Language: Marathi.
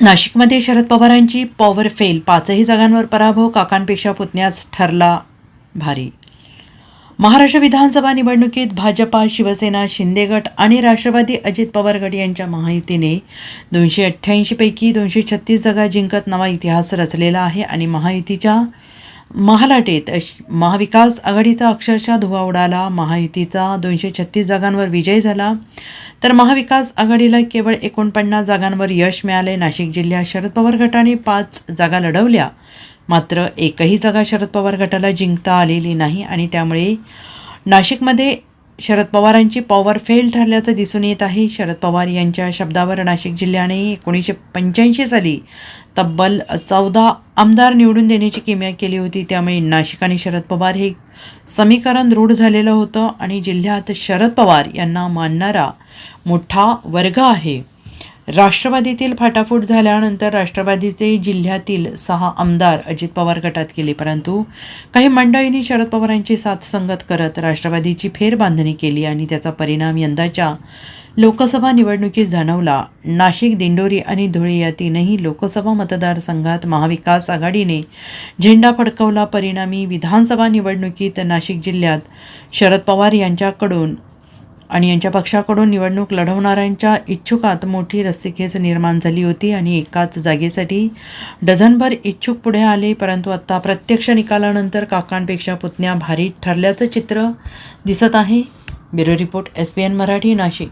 नाशिकमध्ये शरद पवारांची पॉवर फेल पाचही जागांवर पराभव काकांपेक्षा पुतण्याच ठरला भारी. महाराष्ट्र विधानसभा निवडणुकीत भाजपा शिवसेना शिंदे गट आणि राष्ट्रवादी अजित पवार गट यांच्या महायुतीने दोनशे अठ्ठ्याऐंशीपैकी दोनशे छत्तीस जागा जिंकत नवा इतिहास रचलेला आहे आणि महायुतीच्या महालाटेत अश- महाविकास आघाडीचा अक्षरशः धुवा उडाला. महायुतीचा दोनशे छत्तीस जागांवर विजय झाला. तर महाविकास आघाडीला केवळ एकोणपन्नास जागांवर यश मिळाले नाशिक जिल्ह्यात शरद पवार गटाने पाच जागा लढवल्या. मात्र एकही जागा शरद पवार गटाला जिंकता आलेली नाही आणि त्यामुळे नाशिकमध्ये शरद पवारांची पॉवर फेल ठरल्याचं दिसून येत आहे. शरद पवार यांच्या शब्दावर नाशिक जिल्ह्याने एकोणीसशे पंच्याऐंशी साली तब्बल चौदा आमदार निवडून देण्याची किमया केली होती. त्यामुळे नाशिक आणि शरद पवार हे समीकरण दृढ झालेलं होतं आणि जिल्ह्यात शरद पवार यांना मानणारा मोठा वर्ग आहे. राष्ट्रवादीतील फाटाफूट झाल्यानंतर राष्ट्रवादीचे जिल्ह्यातील सहा आमदार अजित पवार गटात गेले. परंतु काही मंडळींनी शरद पवारांची साथ संगत करत राष्ट्रवादीची फेरबांधणी केली आणि त्याचा परिणाम यंदाच्या लोकसभा निवडणुकीत जाणवला. नाशिक दिंडोरी आणि धुळे या तीनही लोकसभा मतदारसंघात महाविकास आघाडीने झेंडा फडकवला. परिणामी विधानसभा निवडणुकीत नाशिक जिल्ह्यात शरद पवार यांच्याकडून आणि यांच्या पक्षाकडून निवडणूक लढवणाऱ्यांच्या इच्छुकात मोठी रस्सीखेच निर्माण झाली होती आणि एकाच जागेसाठी डझनभर इच्छुक पुढे आले परंतु आत्ता प्रत्यक्ष निकालानंतर काकांपेक्षा पुतण्या भारी ठरल्याचं चित्र दिसत आहे. Bureau report S B N Marathi Nashik.